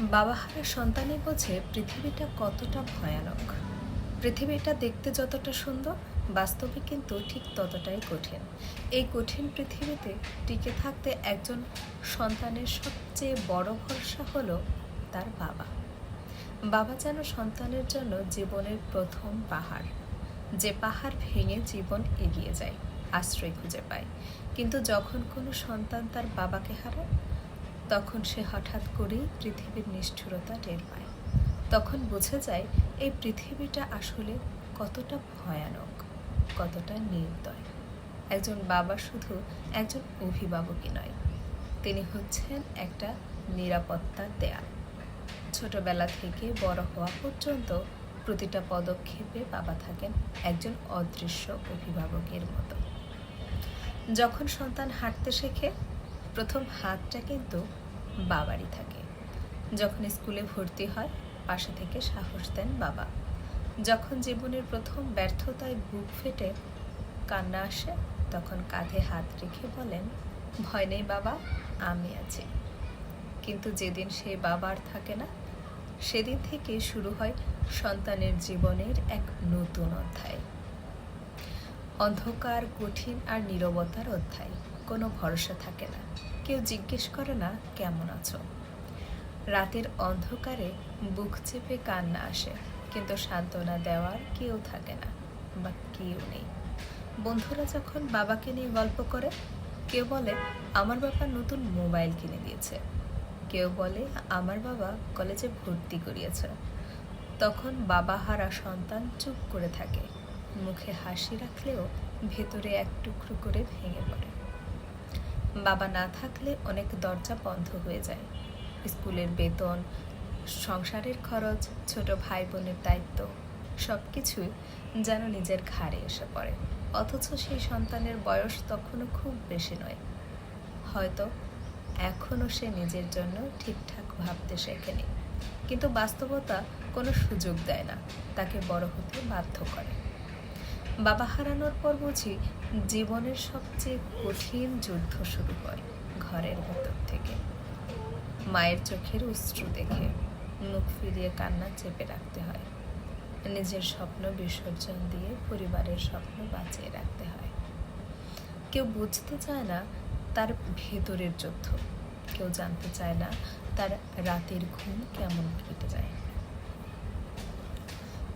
বাবা হারা সন্তানই বোঝে পৃথিবীটা কতটা ভয়ানক। পৃথিবীটা দেখতে যতটা সুন্দর, বাস্তবে কিন্তু ঠিক ততটাই কঠিন। এই কঠিন পৃথিবীতে টিকে থাকতে একজন সন্তানের সবচেয়ে বড় ভরসা হলো তার বাবা। বাবা যেন সন্তানের জন্য জীবনের প্রথম পাহাড়। যে পাহাড় ভেঙে জীবন এগিয়ে যায়, আশ্রয় খুঁজে পায়। কিন্তু যখন কোনো সন্তান তার বাবাকে হারায় তখন সে হঠাৎ করেই পৃথিবীর নিষ্ঠুরতা টের পায়। তখন বোঝা যায়, এই পৃথিবীটা আসলে কতটা ভয়ানক, কতটা নির্দয়। একজন বাবা শুধু একজন অভিভাবকই নয়, তিনি হচ্ছেন একটা নিরাপত্তার দেয়াল। ছোটবেলা থেকে বড় হওয়া পর্যন্ত প্রতিটা পদক্ষেপে বাবা থাকেন একজন অদৃশ্য অভিভাবকের মতো। যখন সন্তান হাঁটতে শেখে প্রথম হাতটা কিন্তু বাবারই থাকে। যখন স্কুলে ভর্তি হয়, পাশে থেকে সাহস দেন বাবা। যখন জীবনের প্রথম ব্যর্থতায় বুক ফেটে কান্না আসে, তখন কাঁধে হাত রেখে বলেন, ভয় নেই বাবা, আমি আছি। কিন্তু যেদিন সে বাবার থাকে না, সেদিন থেকে শুরু হয় সন্তানের জীবনের এক নতুন অধ্যায়। অন্ধকার, কঠিন আর নীরবতার অধ্যায়। কোনো ভরসা থাকে না। কেউ জিজ্ঞেস করে না, কেমন আছো? রাতের অন্ধকারে বুক চেপে কান্না আসে, কিন্তু সান্ত্বনা দেওয়ার কেউ থাকে না, বা কেউ নেই। বন্ধুরা যখন বাবাকে নিয়ে গল্প করে, কেউ বলে, আমার বাবা নতুন মোবাইল কিনে দিয়েছে। কেউ বলে, আমার বাবা কলেজে ভর্তি করিয়েছে। তখন বাবা হারা সন্তান চুপ করে থাকে, মুখে হাসি রাখলেও ভেতরে এক টুকরো করে ভেঙে পড়ে। বাবা না থাকলে অনেক দরজা বন্ধ হয়ে যায়। স্কুলের বেতন, সংসারের খরচ, ছোট ভাই বোনের দায়িত্ব সব কিছুই যেন নিজের ঘাড়ে এসে পড়ে। অথচ সেই সন্তানের বয়স তখনও খুব বেশি নয়। হয়তো এখনও সে নিজের জন্য ঠিকঠাক ভাবতে শেখেনি। কিন্তু বাস্তবতা কোনো সুযোগ দেয় না, তাকে বড় হতে বাধ্য করে। বাবা হারানোর পর বুঝি জীবনের সবচেয়ে কঠিন যুদ্ধ শুরু হয় ঘরের ভেতর থেকে। মায়ের চোখের অশ্রু দেখে মুখ ফিরিয়ে কান্না চেপে রাখতে হয়। নিজের স্বপ্ন বিসর্জন দিয়ে পরিবারের স্বপ্ন বাঁচিয়ে রাখতে হয়। কেউ বুঝতে চায় না তার ভেতরের যুদ্ধ। কেউ জানতে চায় না তার রাতের ঘুম কেমন কেটে যায়।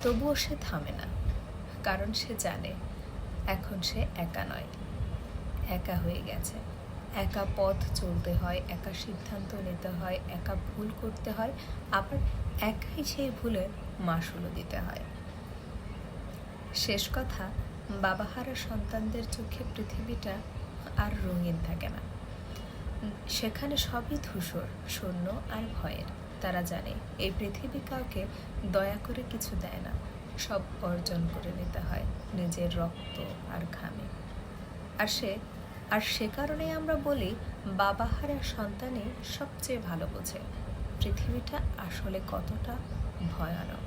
তবুও সে থামে না। কারণ সে জানে, এখন সে একা নয়। একা হয়ে গেছে। একা পথ চলতে হয়, একা সিদ্ধান্ত নিতে হয়, একা ভুল করতে হয়, আবার একাই সেই ভুলের মাসুলও দিতে হয়। শেষ কথা, বাবাহারা সন্তানদের চোখে পৃথিবীটা আর রঙিন থাকে না। সেখানে সবই ধূসর, শূন্য আর ভয়ের। তারা জানে, এই পৃথিবী কাউকে দয়া করে কিছু দেয় না। সব অর্জন করে নিতে হয় নিজের রক্ত আর ঘামে। আর সে আর সে কারণে আমরা বলি বাবা হারা সন্তানে সবচেয়ে ভালো বোঝে। পৃথিবীটা আসলে কতটা ভয়ানক।